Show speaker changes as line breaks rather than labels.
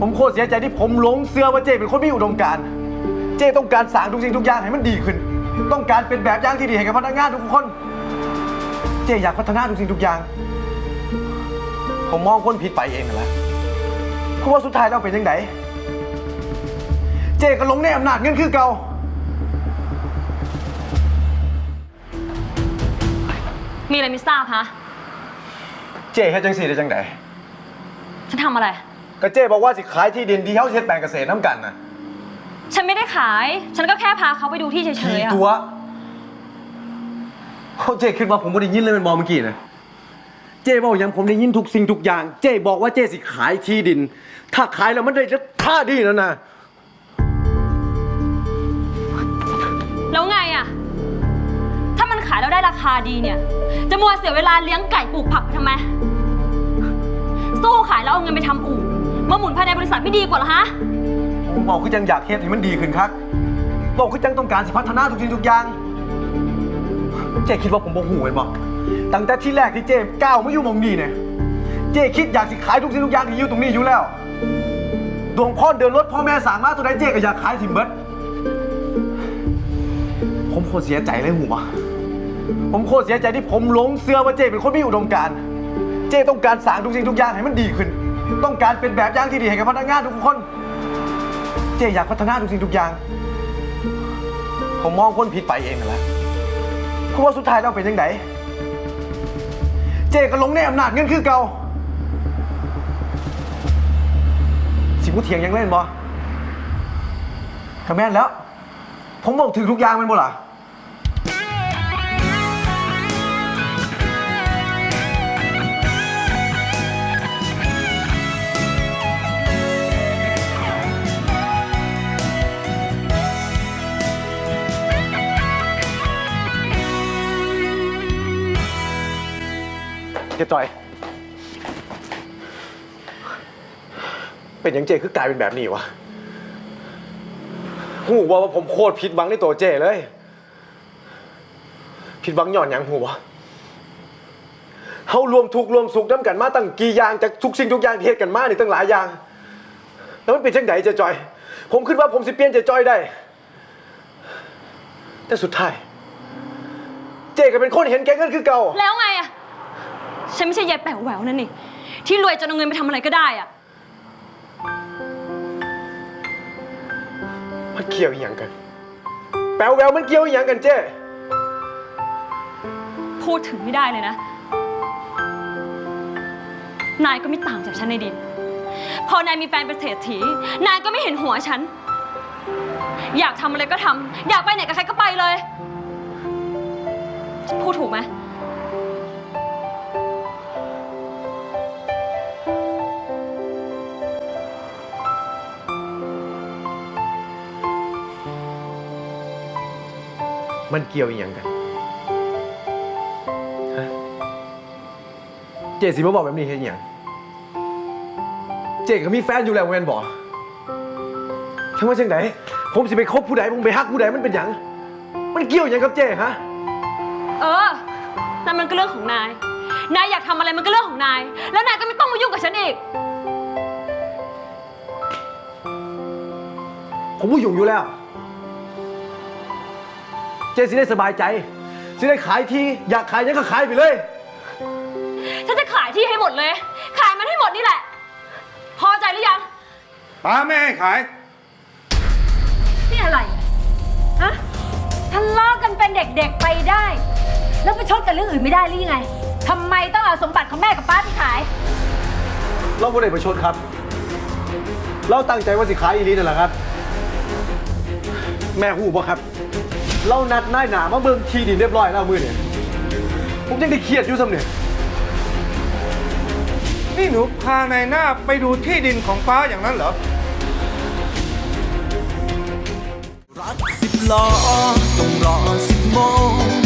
ผมโคตรเสียใจที่ผมหลงเสื้อว่าเจเป็นคนมีอุดมการณ์เจต้องการสร้างทุกสิ่งทุกอย่างให้มันดีขึ้น ต้องการเป็นแบบอย่างที่ดีให้กับพนักงานทุกคน เจอยากพัฒนาทุกสิ่งทุกอย่าง ผมมองคนผิดไปเองนั่นแหละเพราะว่าสุดท้ายเราเป็นยังไงเจก็หลงในอำนาจเงินคือเก่า
มีอะไรไม่ทราบฮะ
เจเฮ็ดจังสี่ได้จังได
ฉันทำอะไร
ก็เจบอกว่าสิขายที่ดินที่เขาเฮ็ดแปลงเกษตรน้ำกันน่ะ
ฉันไม่ได้ขาย ฉันก็แค่พาเขาไปดูที่เฉ
ขี่
ยๆอะ
ตัวเขาเจคิดว่าผมไม่ได้ยินเลยเป็นมองเมื่อกี้นะเจบอกอย่างผมได้ยินทุกสิ่งทุกอย่าง เจบอกว่าเจสิขายที่ดิน ถ้าขายแล้วมันได้ราค่าดีแล้วนะ
แล้วไงอะถ้ามันขายแล้วได้ราคาดีเนี่ย จะมัวเสียเวลาเลี้ยงไก่ปลูกผักไปทำไม สู้ขายแล้วเอาเงินไปทำอู่ มาหมุนภายในบริษัทไม่ดีกว่าเหรอฮะ
ผมบอกคือจังอยากเฮ็ดให้มันดีขึ้นครับบอกคือจังต้องการสิพัฒนาทุกสิ่งทุกอย่างเจ๊คิดว่าผมบ่หูเห็นบ่ตั้งแต่ที่แรกที่เจ๊ก้าวมาอยู่มองนี้เนี่ยเจ๊คิดอยากสิขายทุกสิ่งทุกอย่างที่อยู่ตรงนี้อยู่แล้วดวงพ่อเดินรถพ่อแม่สร้างมาตัวใดเจ๊ก็อยากขายทิมเบิดผมโคตรเสียใจเลยหูบ่ผมโคตรเสียใจที่ผมหลงเสื้อว่าเจ๊เป็นคนมีอุดมการณ์เจ๊ต้องการสางทุกสิ่งทุกอย่างให้มันดีขึ้น ต้องการเป็นแบบอย่างที่ดีให้กับพนักงานทุกคน เจ๊อยากพัฒนาทุกสิ่งทุกอย่าง ผมมองคนผิดไปเองนั่นแหละเพราะว่าสุดท้ายเราเป็นยังไงเจ๊ก็หลงในอำนาจเงินคือเก่า สิบุเถียงยังเล่นบ่ก็แม่นแล้ว ผมบอกถึงทุกอย่างแมันบ่ล่ะ จจอย เป็นหยังเจคือกลายเป็นแบบนี้วะหูว่าว่าผมโคตรผิดหวังในตัวเจเลย ผิดหวังหย่อนหยังหูวะเฮารวมทุกข์รวมสุขน้ำกันมาตั้งกี่อย่างจากทุกสิ่งทุกอย่างที่เหตุกันมานี่ตั้งหลายอย่าง แล้วมันเป็นจังไดเจจอย ผมคิดว่าผมสิเปลี่ยนเจจอยได้ แต่สุดท้าย เจก็เป็นคนเห็นแก่เงินคือเก่า
แล้วไง ฉันไม่ใช่ยายแป๋วแหววนั่นนี่ ที่รวยจนเอาเงินไปทำอะไรก็ได้อะ
มันเกี่ยวอหย่างกัน แปลวแววมันเกี่ยวอหย่างกันเจ้
พูดถึงไม่ได้เลยนะ นายก็ไม่ต่างจากฉันในดิน พอนายมีแฟนเป็นเศรษฐี นายก็ไม่เห็นหัวฉัน อยากทำอะไรก็ทำอยากไปไหนกับใครก็ไปเลยฉันพูดถูกไหม
มันเกี่ยวอหย่างกันฮะเจสิมาบอกแบบนี้เห็นอหย่างเจก็มีแฟนอยู่แล้วเวนบอกทั้งว่าจังไหนผมสิไปคบผู้ใดผมไปฮักผู้ใดมันเป็นหยัง มันเกี่ยวอหย่างกับเจฮะ
เออ นั่นมันก็เรื่องของนาย นายอยากทำอะไรมันก็เรื่องของนาย แล้วนายก็ไม่ต้องมายุ่งกับฉันอีก
ผมผู้ยุ่งอยู่แล้ว เจสิได้สบายใจสิได้ขายที่อยากขายหยังก็ขายไปเลย
ฉันจะขายที่ให้หมดเลย ขายมันให้หมดนี่แหละ พอใจหรือยัง
ป้าไม่ให้ขาย
นี่อะไรอะฮะทะเลาะกันเป็นเด็กๆไปได้ แล้วไปชดกันเรื่องอื่นไม่ได้หรือยังไงทำไมต้องเอาสมบัติของแม่กับป้าไปขาย
เราไม่ได้ประชดครับ เราตั้งใจว่าสิขายอีหลีนั่นแหละครับ แม่หูบ่ครับ เรานัดนายหนามาเบิ่งที่ดินเรียบร้อยแล้วมือเนี่ยผมยังได้เครียดอยู่ซ้ำเนี่ย
นี่หนูพานายหน้าไปดูที่ดินของป้าอย่างนั้นเหรอ
รักสิบล้อต้องรอสิบโมง